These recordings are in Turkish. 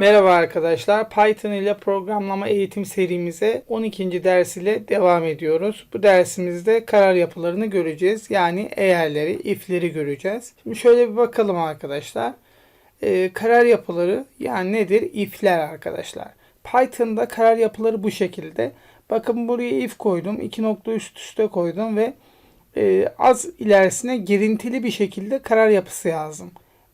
Merhaba arkadaşlar. Python ile programlama eğitim serimize 12. ders ile devam ediyoruz. Bu dersimizde karar yapılarını göreceğiz. Yani eğerleri, if'leri göreceğiz. Şimdi şöyle bir bakalım arkadaşlar. Ee, karar yapıları yani nedir? If'ler arkadaşlar. Python'da karar yapıları bu şekilde. Bakın buraya if koydum. iki nokta üst üste koydum ve e, az ilerisine girintili bir şekilde karar yapısı yazdım.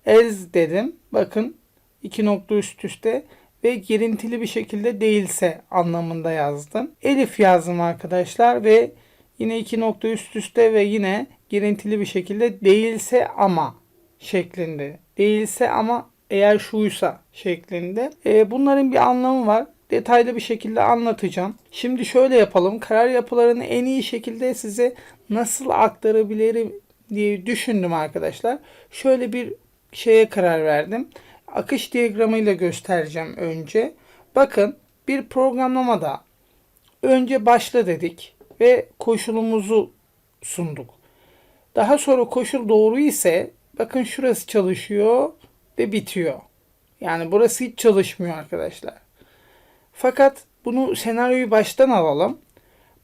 Else dedim. Bakın iki nokta üst üste ve girintili bir şekilde değilse anlamında yazdım. Elif yazdım arkadaşlar ve yine iki nokta üst üste ve yine girintili bir şekilde değilse ama şeklinde. Değilse ama eğer şuysa şeklinde. E, bunların bir anlamı var. Detaylı bir şekilde anlatacağım. Şimdi şöyle yapalım. Karar yapılarını en iyi şekilde size nasıl aktarabilirim diye düşündüm arkadaşlar. Şöyle bir şeye karar verdim akış diyagramıyla göstereceğim önce. Bakın bir programlamada önce başla dedik ve koşulumuzu sunduk. Daha sonra koşul doğru ise bakın şurası çalışıyor ve bitiyor. Yani burası hiç çalışmıyor arkadaşlar. Fakat bunu senaryoyu baştan alalım.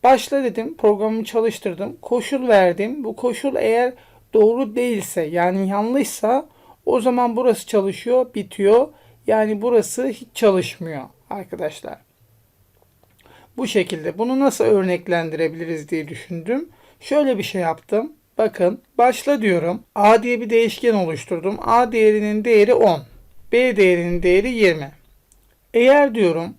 Başla dedim, programı çalıştırdım, koşul verdim. Bu koşul eğer doğru değilse yani yanlışsa o zaman burası çalışıyor, bitiyor. Yani burası hiç çalışmıyor arkadaşlar. Bu şekilde bunu nasıl örneklendirebiliriz diye düşündüm. Şöyle bir şey yaptım. Bakın başla diyorum. A diye bir değişken oluşturdum. A değerinin değeri 10. B değerinin değeri 20. Eğer diyorum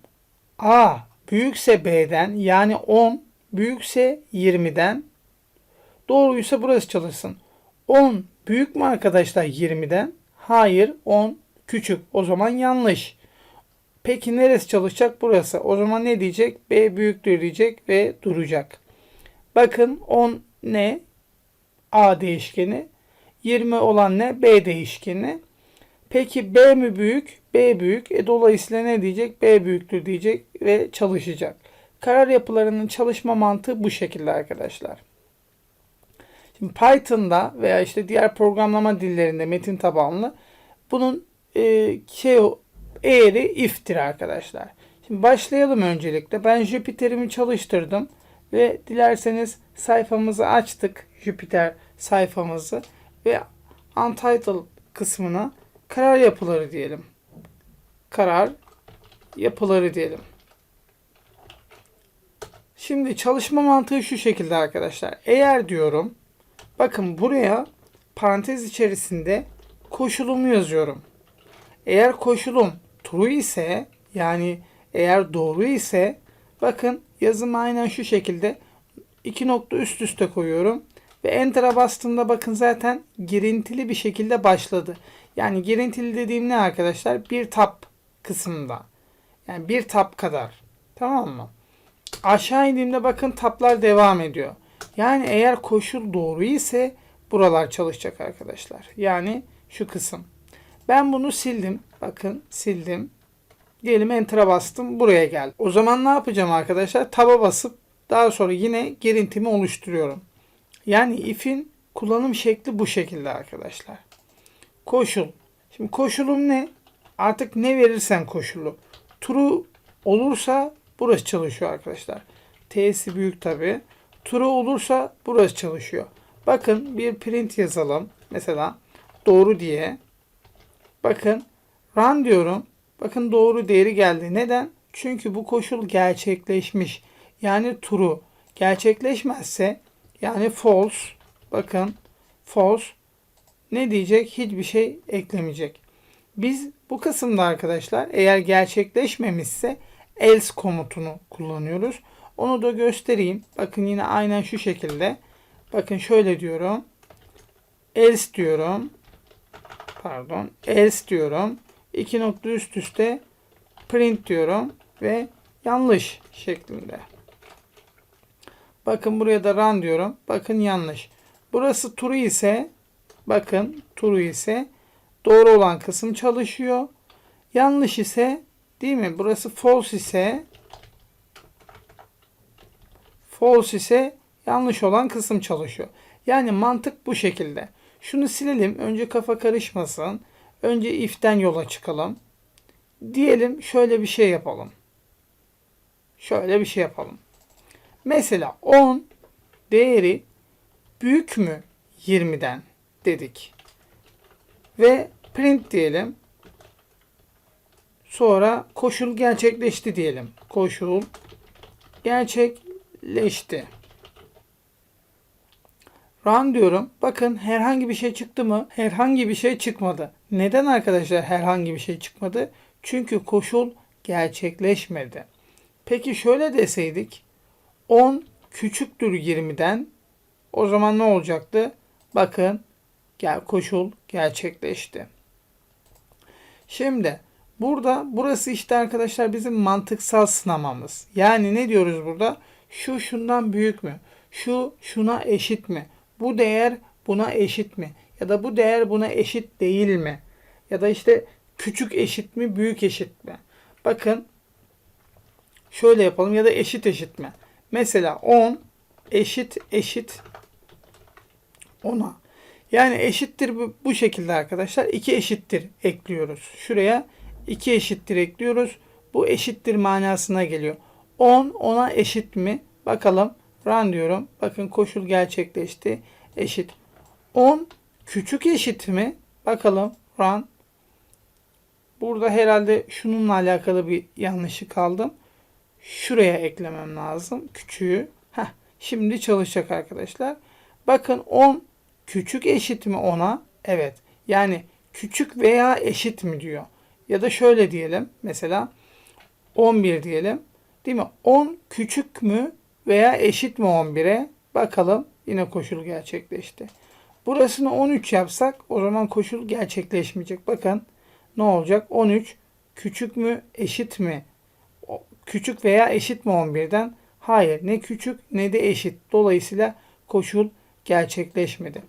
A büyükse B'den yani 10 büyükse 20'den doğruysa burası çalışsın. 10 büyük mü arkadaşlar 20'den? Hayır 10 küçük. O zaman yanlış. Peki neresi çalışacak? Burası. O zaman ne diyecek? B büyüktür diyecek ve duracak. Bakın 10 ne? A değişkeni. 20 olan ne? B değişkeni. Peki B mi büyük? B büyük. E, dolayısıyla ne diyecek? B büyüktür diyecek ve çalışacak. Karar yapılarının çalışma mantığı bu şekilde arkadaşlar. Şimdi Python'da veya işte diğer programlama dillerinde metin tabanlı bunun e, şey eğri if'tir arkadaşlar. Şimdi başlayalım öncelikle. Ben Jupyter'imi çalıştırdım ve dilerseniz sayfamızı açtık. Jupyter sayfamızı ve Untitled kısmına karar yapıları diyelim. Karar yapıları diyelim. Şimdi çalışma mantığı şu şekilde arkadaşlar. Eğer diyorum Bakın buraya parantez içerisinde koşulumu yazıyorum. Eğer koşulum true ise yani eğer doğru ise bakın yazımı aynen şu şekilde iki nokta üst üste koyuyorum. Ve enter'a bastığımda bakın zaten girintili bir şekilde başladı. Yani girintili dediğim ne arkadaşlar? Bir tab kısmında. Yani bir tab kadar. Tamam mı? Aşağı indiğimde bakın tablar devam ediyor. Yani eğer koşul doğru ise buralar çalışacak arkadaşlar. Yani şu kısım. Ben bunu sildim. Bakın sildim. Diyelim enter'a bastım. Buraya geldi. O zaman ne yapacağım arkadaşlar? Taba basıp daha sonra yine girintimi oluşturuyorum. Yani if'in kullanım şekli bu şekilde arkadaşlar. Koşul. Şimdi koşulum ne? Artık ne verirsen koşulu. True olursa burası çalışıyor arkadaşlar. T'si büyük tabi. True olursa burası çalışıyor. Bakın bir print yazalım. Mesela doğru diye. Bakın run diyorum. Bakın doğru değeri geldi. Neden? Çünkü bu koşul gerçekleşmiş. Yani true. Gerçekleşmezse yani false. Bakın false ne diyecek? Hiçbir şey eklemeyecek. Biz bu kısımda arkadaşlar eğer gerçekleşmemişse else komutunu kullanıyoruz. Onu da göstereyim. Bakın yine aynen şu şekilde. Bakın şöyle diyorum. Else diyorum. Pardon. Else diyorum. İki nokta üst üste print diyorum. Ve yanlış şeklinde. Bakın buraya da run diyorum. Bakın yanlış. Burası true ise bakın true ise doğru olan kısım çalışıyor. Yanlış ise değil mi? Burası false ise false ise yanlış olan kısım çalışıyor. Yani mantık bu şekilde. Şunu silelim. Önce kafa karışmasın. Önce if'ten yola çıkalım. Diyelim şöyle bir şey yapalım. Şöyle bir şey yapalım. Mesela 10 değeri büyük mü 20'den dedik. Ve print diyelim. Sonra koşul gerçekleşti diyelim. Koşul gerçekleşti. Run diyorum. Bakın herhangi bir şey çıktı mı? Herhangi bir şey çıkmadı. Neden arkadaşlar herhangi bir şey çıkmadı? Çünkü koşul gerçekleşmedi. Peki şöyle deseydik 10 küçüktür 20'den o zaman ne olacaktı? Bakın gel koşul gerçekleşti. Şimdi burada burası işte arkadaşlar bizim mantıksal sınamamız. Yani ne diyoruz burada? Şu şundan büyük mü? Şu şuna eşit mi? Bu değer buna eşit mi? Ya da bu değer buna eşit değil mi? Ya da işte küçük eşit mi, büyük eşit mi? Bakın şöyle yapalım ya da eşit eşit mi? Mesela 10 eşit eşit 10'a. Yani eşittir bu, şekilde arkadaşlar. 2 eşittir ekliyoruz. Şuraya 2 eşittir ekliyoruz. Bu eşittir manasına geliyor. 10 10'a eşit mi? Bakalım. Run diyorum. Bakın koşul gerçekleşti. Eşit. 10 küçük eşit mi? Bakalım. Run. Burada herhalde şununla alakalı bir yanlışlık aldım. Şuraya eklemem lazım. Küçüğü. Heh, şimdi çalışacak arkadaşlar. Bakın 10 küçük eşit mi 10'a? Evet. Yani küçük veya eşit mi diyor. Ya da şöyle diyelim. Mesela 11 diyelim. Değil mi? 10 küçük mü veya eşit mi 11'e? Bakalım. Yine koşul gerçekleşti. Burasını 13 yapsak o zaman koşul gerçekleşmeyecek. Bakın ne olacak? 13 küçük mü eşit mi? Küçük veya eşit mi 11'den? Hayır ne küçük ne de eşit. Dolayısıyla koşul gerçekleşmedi.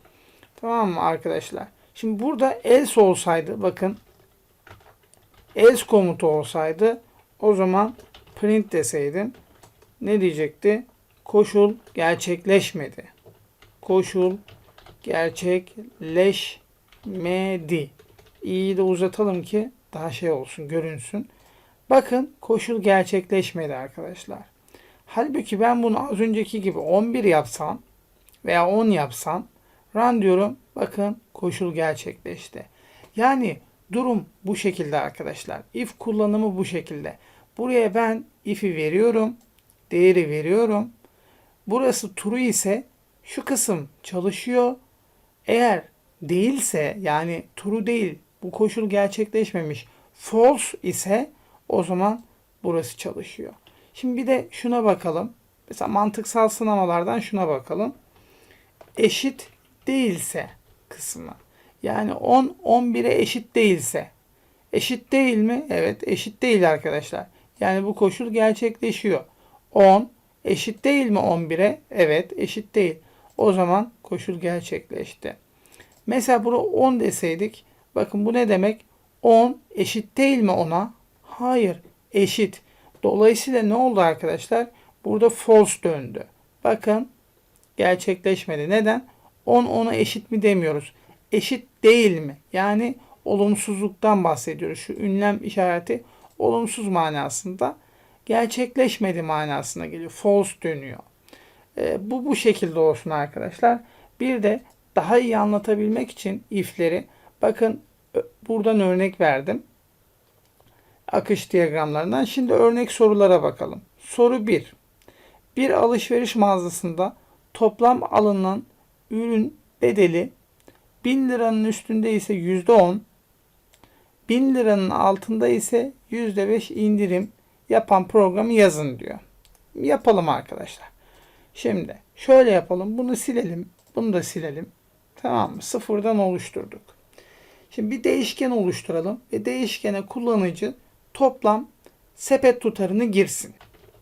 Tamam mı arkadaşlar? Şimdi burada else olsaydı bakın else komutu olsaydı o zaman print deseydim ne diyecekti? Koşul gerçekleşmedi. Koşul gerçekleşmedi. İyi de uzatalım ki daha şey olsun, görünsün. Bakın koşul gerçekleşmedi arkadaşlar. Halbuki ben bunu az önceki gibi 11 yapsam veya 10 yapsam run diyorum. Bakın koşul gerçekleşti. Yani durum bu şekilde arkadaşlar. If kullanımı bu şekilde. Buraya ben if'i veriyorum. Değeri veriyorum. Burası true ise şu kısım çalışıyor. Eğer değilse yani true değil bu koşul gerçekleşmemiş false ise o zaman burası çalışıyor. Şimdi bir de şuna bakalım. Mesela mantıksal sınamalardan şuna bakalım. Eşit değilse kısmı. Yani 10 11'e eşit değilse. Eşit değil mi? Evet eşit değil arkadaşlar. Yani bu koşul gerçekleşiyor. 10 eşit değil mi 11'e? Evet eşit değil. O zaman koşul gerçekleşti. Mesela bunu 10 deseydik. Bakın bu ne demek? 10 eşit değil mi 10'a? Hayır eşit. Dolayısıyla ne oldu arkadaşlar? Burada false döndü. Bakın gerçekleşmedi. Neden? 10 10'a eşit mi demiyoruz. Eşit değil mi? Yani olumsuzluktan bahsediyoruz. Şu ünlem işareti olumsuz manasında gerçekleşmedi manasına geliyor. False dönüyor. E, bu bu şekilde olsun arkadaşlar. Bir de daha iyi anlatabilmek için if'leri bakın buradan örnek verdim. Akış diyagramlarından. Şimdi örnek sorulara bakalım. Soru 1. Bir alışveriş mağazasında toplam alınan ürün bedeli 1000 liranın üstünde ise %10, 1000 liranın altında ise %5 indirim yapan programı yazın diyor. Yapalım arkadaşlar. Şimdi şöyle yapalım. Bunu silelim. Bunu da silelim. Tamam mı? Sıfırdan oluşturduk. Şimdi bir değişken oluşturalım ve değişkene kullanıcı toplam sepet tutarını girsin.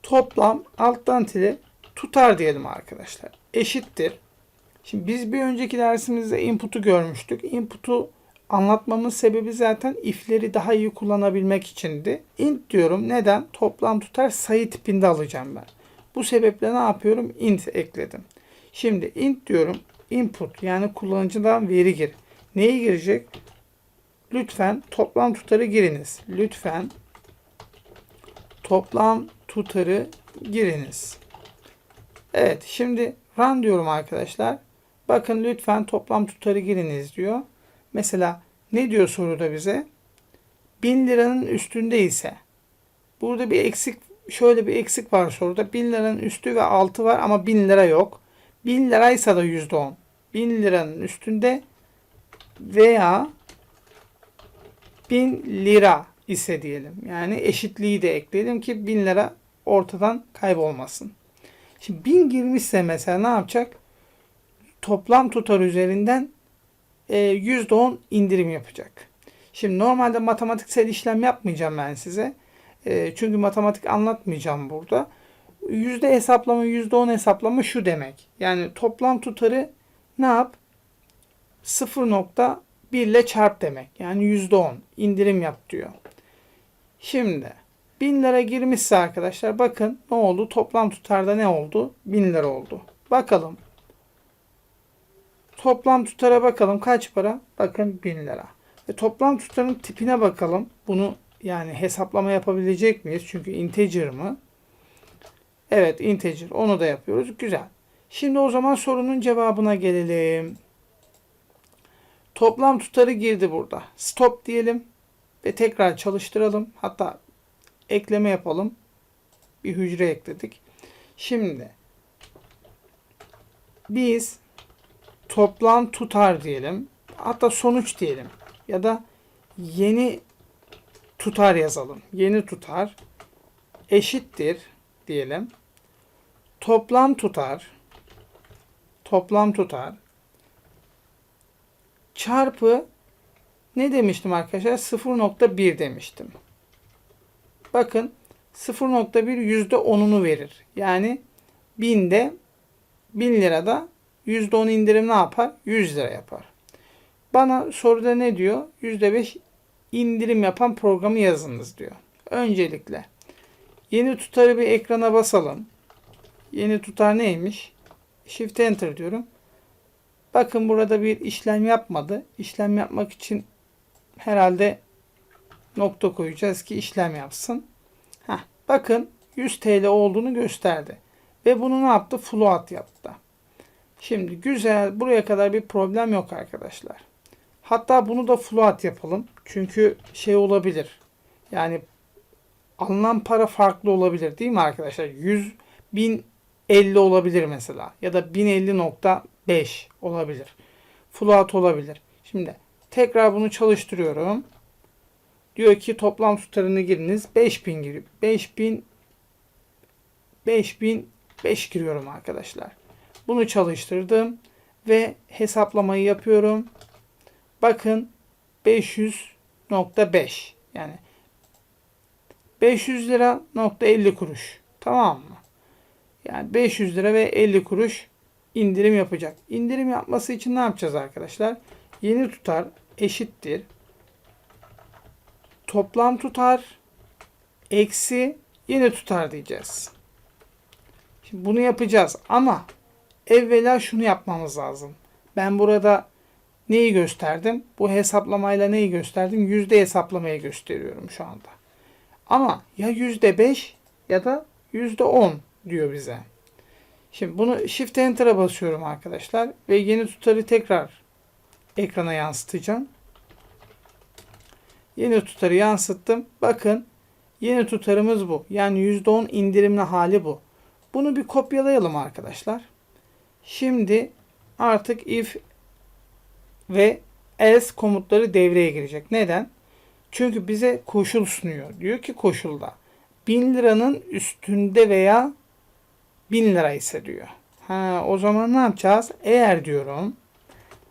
Toplam alttan tire tutar diyelim arkadaşlar. Eşittir. Şimdi biz bir önceki dersimizde input'u görmüştük. Input'u anlatmamın sebebi zaten if'leri daha iyi kullanabilmek içindi. Int diyorum. Neden? Toplam tutar sayı tipinde alacağım ben. Bu sebeple ne yapıyorum? Int ekledim. Şimdi int diyorum. Input yani kullanıcıdan veri gir. Neyi girecek? Lütfen toplam tutarı giriniz. Lütfen toplam tutarı giriniz. Evet şimdi run diyorum arkadaşlar. Bakın lütfen toplam tutarı giriniz diyor. Mesela ne diyor soruda bize? 1000 liranın üstünde ise burada bir eksik şöyle bir eksik var soruda. 1000 liranın üstü ve altı var ama 1000 lira yok. 1000 liraysa da %10. 1000 liranın üstünde veya 1000 lira ise diyelim. Yani eşitliği de ekleyelim ki 1000 lira ortadan kaybolmasın. Şimdi 1000 girmişse mesela ne yapacak? Toplam tutar üzerinden %10 indirim yapacak. Şimdi normalde matematiksel işlem yapmayacağım ben size. E, çünkü matematik anlatmayacağım burada. Yüzde hesaplama, yüzde on hesaplama şu demek. Yani toplam tutarı ne yap? 0.1 ile çarp demek. Yani yüzde on indirim yap diyor. Şimdi 1000 lira girmişse arkadaşlar bakın ne oldu? Toplam tutarda ne oldu? 1000 lira oldu. Bakalım. Toplam tutara bakalım kaç para? Bakın 1000 lira. Ve toplam tutarın tipine bakalım. Bunu yani hesaplama yapabilecek miyiz? Çünkü integer mı? Evet integer. Onu da yapıyoruz. Güzel. Şimdi o zaman sorunun cevabına gelelim. Toplam tutarı girdi burada. Stop diyelim ve tekrar çalıştıralım. Hatta ekleme yapalım. Bir hücre ekledik. Şimdi biz toplam tutar diyelim. Hatta sonuç diyelim. Ya da yeni tutar yazalım. Yeni tutar eşittir diyelim. Toplam tutar toplam tutar çarpı ne demiştim arkadaşlar? 0.1 demiştim. Bakın 0.1 yüzde 10'unu verir. Yani 1000'de 1000 lirada %10 indirim ne yapar? 100 lira yapar. Bana soruda ne diyor? %5 indirim yapan programı yazınız diyor. Öncelikle yeni tutarı bir ekrana basalım. Yeni tutar neymiş? Shift Enter diyorum. Bakın burada bir işlem yapmadı. İşlem yapmak için herhalde nokta koyacağız ki işlem yapsın. Heh, bakın 100 TL olduğunu gösterdi. Ve bunu ne yaptı? Float yaptı. Şimdi güzel. Buraya kadar bir problem yok arkadaşlar. Hatta bunu da float yapalım. Çünkü şey olabilir. Yani alınan para farklı olabilir değil mi arkadaşlar? 100 bin 50 olabilir mesela. Ya da 1050.5 olabilir. Float olabilir. Şimdi tekrar bunu çalıştırıyorum. Diyor ki toplam tutarını giriniz. 5000 girip 5000 5000 5 giriyorum arkadaşlar. Bunu çalıştırdım ve hesaplamayı yapıyorum. Bakın 500.5 yani 500 lira nokta 50 kuruş. Tamam mı? Yani 500 lira ve 50 kuruş indirim yapacak. İndirim yapması için ne yapacağız arkadaşlar? Yeni tutar eşittir. Toplam tutar eksi yeni tutar diyeceğiz. Şimdi bunu yapacağız ama evvela şunu yapmamız lazım. Ben burada neyi gösterdim? Bu hesaplamayla neyi gösterdim? Yüzde hesaplamayı gösteriyorum şu anda. Ama ya yüzde beş ya da yüzde on diyor bize. Şimdi bunu Shift Enter'a basıyorum arkadaşlar ve yeni tutarı tekrar ekrana yansıtacağım. Yeni tutarı yansıttım. Bakın yeni tutarımız bu. Yani %10 indirimli hali bu. Bunu bir kopyalayalım arkadaşlar. Şimdi artık if ve else komutları devreye girecek. Neden? Çünkü bize koşul sunuyor. Diyor ki koşulda 1000 liranın üstünde veya 1000 lira ise diyor. Ha, o zaman ne yapacağız? Eğer diyorum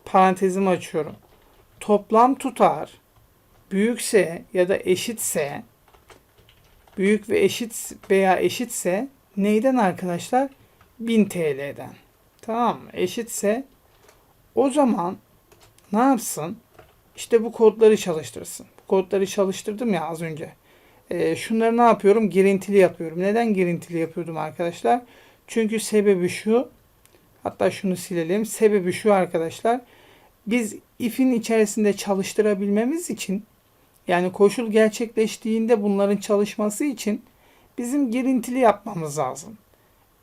parantezimi açıyorum. Toplam tutar büyükse ya da eşitse büyük ve eşit veya eşitse neyden arkadaşlar? 1000 TL'den. Tamam? Eşitse o zaman ne yapsın? İşte bu kodları çalıştırsın. Bu kodları çalıştırdım ya az önce. E, şunları ne yapıyorum? Girintili yapıyorum. Neden girintili yapıyordum arkadaşlar? Çünkü sebebi şu. Hatta şunu silelim. Sebebi şu arkadaşlar. Biz if'in içerisinde çalıştırabilmemiz için yani koşul gerçekleştiğinde bunların çalışması için bizim girintili yapmamız lazım.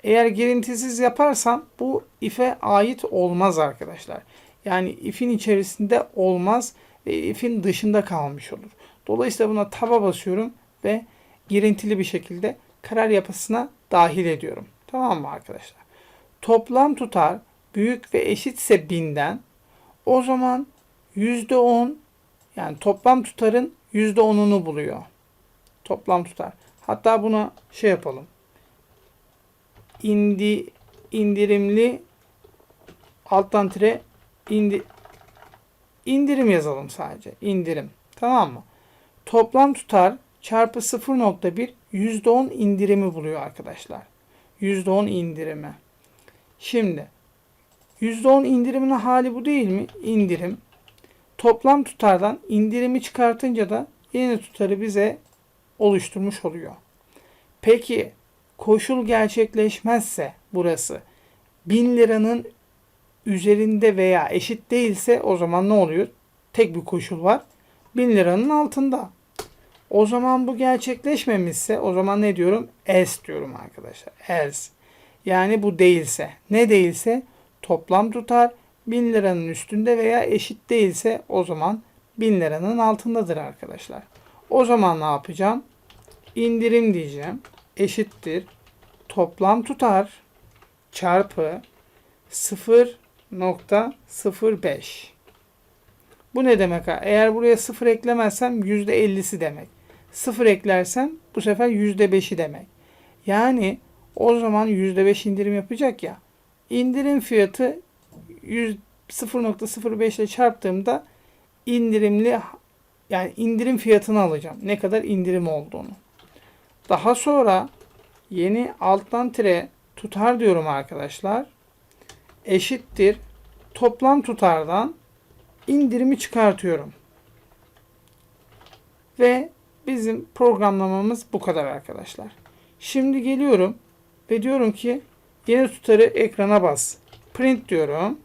Eğer girintisiz yaparsam bu if'e ait olmaz arkadaşlar. Yani if'in içerisinde olmaz ve if'in dışında kalmış olur. Dolayısıyla buna taba basıyorum ve girintili bir şekilde karar yapısına dahil ediyorum. Tamam mı arkadaşlar? Toplam tutar büyük ve eşitse binden o zaman %10 yani toplam tutarın %10'unu buluyor. Toplam tutar. Hatta buna şey yapalım. İndi, indirimli alttan tire indi, indirim yazalım sadece. İndirim. Tamam mı? Toplam tutar çarpı 0.1 %10 indirimi buluyor arkadaşlar. %10 indirimi. Şimdi %10 indirimin hali bu değil mi? İndirim. Toplam tutardan indirimi çıkartınca da yeni tutarı bize oluşturmuş oluyor. Peki koşul gerçekleşmezse burası 1000 liranın üzerinde veya eşit değilse o zaman ne oluyor? Tek bir koşul var. 1000 liranın altında. O zaman bu gerçekleşmemişse o zaman ne diyorum? Else diyorum arkadaşlar. Else. Yani bu değilse. Ne değilse toplam tutar 1000 liranın üstünde veya eşit değilse o zaman 1000 liranın altındadır arkadaşlar. O zaman ne yapacağım? İndirim diyeceğim. Eşittir. Toplam tutar çarpı 0.05. Bu ne demek? Eğer buraya 0 eklemezsem %50'si demek. 0 eklersem bu sefer %5'i demek. Yani o zaman %5 indirim yapacak ya. İndirim fiyatı 100 0.05 ile çarptığımda indirimli yani indirim fiyatını alacağım. Ne kadar indirim olduğunu. Daha sonra yeni alttan tire tutar diyorum arkadaşlar. Eşittir. Toplam tutardan indirimi çıkartıyorum. Ve bizim programlamamız bu kadar arkadaşlar. Şimdi geliyorum ve diyorum ki yeni tutarı ekrana bas. Print diyorum.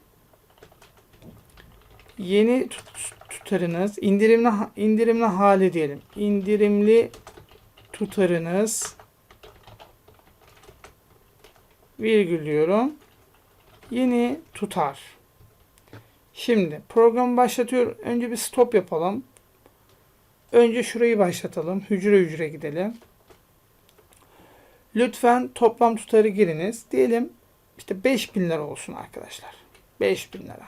Yeni tut- tutarınız indirimli indirimli hali diyelim. İndirimli tutarınız virgül diyorum. Yeni tutar. Şimdi programı başlatıyor. Önce bir stop yapalım. Önce şurayı başlatalım. Hücre hücre gidelim. Lütfen toplam tutarı giriniz. Diyelim işte 5000 lira olsun arkadaşlar. 5000 lira.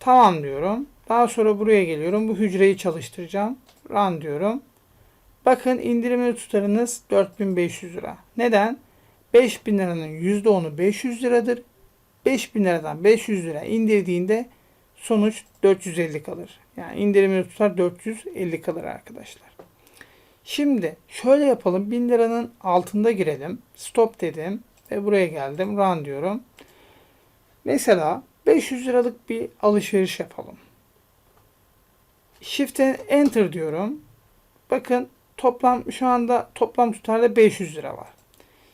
Tamam diyorum. Daha sonra buraya geliyorum. Bu hücreyi çalıştıracağım. Run diyorum. Bakın indirimli tutarınız 4500 lira. Neden? 5000 liranın %10'u 500 liradır. 5000 liradan 500 lira indirdiğinde sonuç 450 kalır. Yani indirimli tutar 450 kalır arkadaşlar. Şimdi şöyle yapalım. 1000 liranın altında girelim. Stop dedim ve buraya geldim. Run diyorum. Mesela 500 liralık bir alışveriş yapalım. Shift'e enter diyorum. Bakın toplam şu anda toplam tutarda 500 lira var.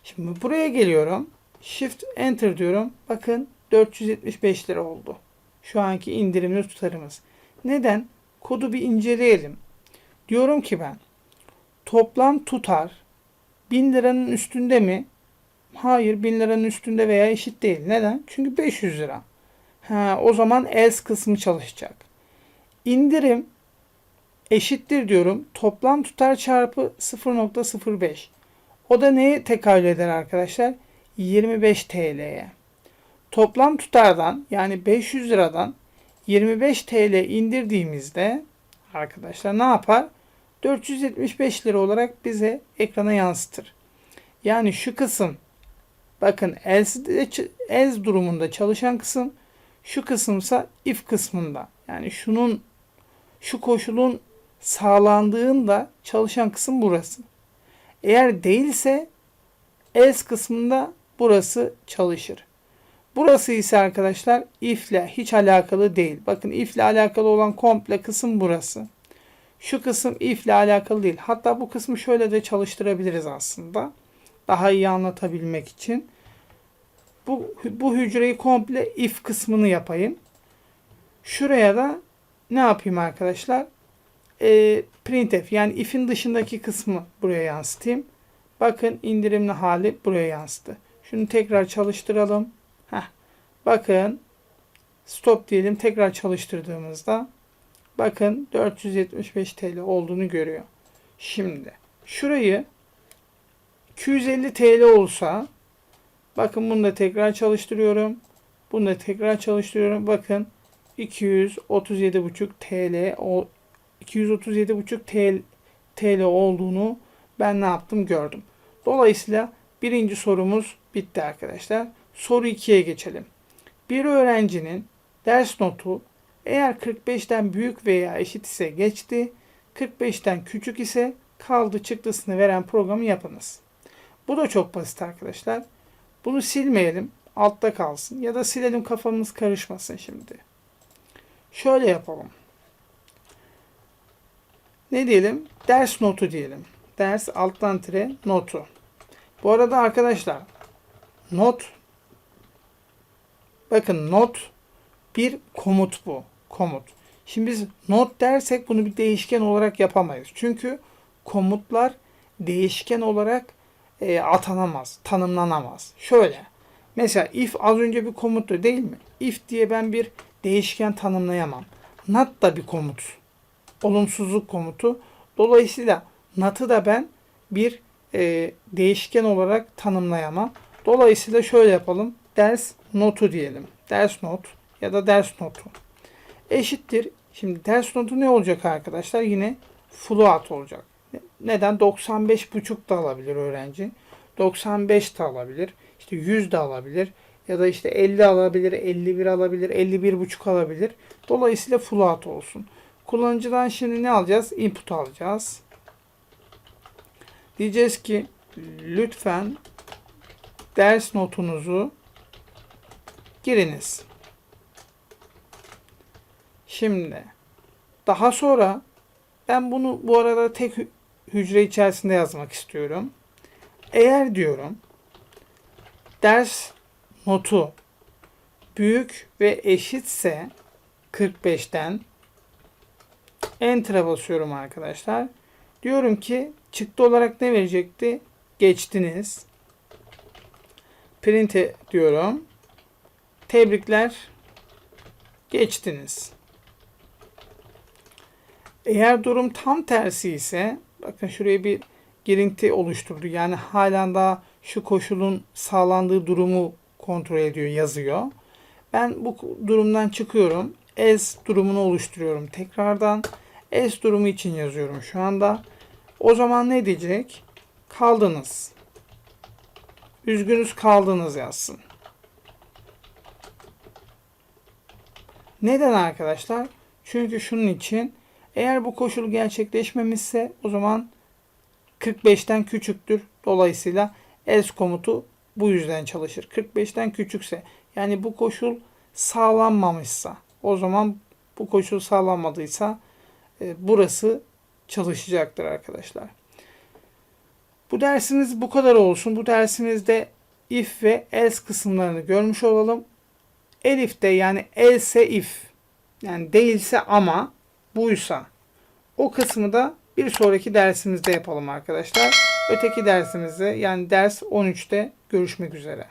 Şimdi buraya geliyorum. Shift enter diyorum. Bakın 475 lira oldu. Şu anki indirimli tutarımız. Neden? Kodu bir inceleyelim. Diyorum ki ben toplam tutar 1000 liranın üstünde mi? Hayır 1000 liranın üstünde veya eşit değil. Neden? Çünkü 500 lira. Ha, o zaman else kısmı çalışacak. İndirim eşittir diyorum. Toplam tutar çarpı 0.05. O da neye tekabül eder arkadaşlar? 25 TL'ye. Toplam tutardan yani 500 liradan 25 TL indirdiğimizde arkadaşlar ne yapar? 475 lira olarak bize ekrana yansıtır. Yani şu kısım bakın else, else durumunda çalışan kısım şu kısımsa if kısmında. Yani şunun şu koşulun sağlandığında çalışan kısım burası. Eğer değilse else kısmında burası çalışır. Burası ise arkadaşlar if ile hiç alakalı değil. Bakın if ile alakalı olan komple kısım burası. Şu kısım if ile alakalı değil. Hatta bu kısmı şöyle de çalıştırabiliriz aslında. Daha iyi anlatabilmek için. Bu, bu hücreyi komple if kısmını yapayım. Şuraya da ne yapayım arkadaşlar? E, printf yani if'in dışındaki kısmı buraya yansıtayım. Bakın indirimli hali buraya yansıdı. Şunu tekrar çalıştıralım. Heh. Bakın stop diyelim tekrar çalıştırdığımızda bakın 475 TL olduğunu görüyor. Şimdi şurayı 250 TL olsa bakın bunu da tekrar çalıştırıyorum. Bunu da tekrar çalıştırıyorum. Bakın 237,5 TL 237,5 TL, TL olduğunu ben ne yaptım gördüm. Dolayısıyla birinci sorumuz bitti arkadaşlar. Soru 2'ye geçelim. Bir öğrencinin ders notu eğer 45'ten büyük veya eşit ise geçti, 45'ten küçük ise kaldı çıktısını veren programı yapınız. Bu da çok basit arkadaşlar. Bunu silmeyelim, altta kalsın ya da silelim kafamız karışmasın şimdi. Şöyle yapalım. Ne diyelim? Ders notu diyelim. Ders alttan tire notu. Bu arada arkadaşlar not bakın not bir komut bu. Komut. Şimdi biz not dersek bunu bir değişken olarak yapamayız. Çünkü komutlar değişken olarak e, atanamaz, tanımlanamaz. Şöyle. Mesela if az önce bir komuttu değil mi? If diye ben bir değişken tanımlayamam. Not da bir komut. Olumsuzluk komutu. Dolayısıyla not'ı da ben bir e, değişken olarak tanımlayamam. Dolayısıyla şöyle yapalım. Ders notu diyelim. Ders not ya da ders notu. Eşittir. Şimdi ders notu ne olacak arkadaşlar? Yine float olacak. Neden? 95,5 da alabilir öğrenci. 95 de alabilir. İşte 100 de alabilir. Ya da işte 50 alabilir, 51 alabilir, 51,5 alabilir. Dolayısıyla float olsun. Kullanıcıdan şimdi ne alacağız? Input alacağız. Diyeceğiz ki lütfen ders notunuzu giriniz. Şimdi daha sonra ben bunu bu arada tek hü- hücre içerisinde yazmak istiyorum. Eğer diyorum ders notu büyük ve eşitse 45'ten Enter'a basıyorum arkadaşlar. Diyorum ki çıktı olarak ne verecekti? Geçtiniz. Print'e diyorum. Tebrikler. Geçtiniz. Eğer durum tam tersi ise bakın şuraya bir girinti oluşturdu. Yani halen daha şu koşulun sağlandığı durumu kontrol ediyor, yazıyor. Ben bu durumdan çıkıyorum. Else durumunu oluşturuyorum tekrardan. Else durumu için yazıyorum şu anda. O zaman ne diyecek? Kaldınız. Üzgünüz kaldınız yazsın. Neden arkadaşlar? Çünkü şunun için eğer bu koşul gerçekleşmemişse o zaman 45'ten küçüktür. Dolayısıyla else komutu bu yüzden çalışır. 45'ten küçükse yani bu koşul sağlanmamışsa o zaman bu koşul sağlanmadıysa burası çalışacaktır arkadaşlar. Bu dersimiz bu kadar olsun. Bu dersimizde if ve else kısımlarını görmüş olalım. Elif'te yani else if yani değilse ama buysa o kısmı da bir sonraki dersimizde yapalım arkadaşlar. Öteki dersimizde yani ders 13'te görüşmek üzere.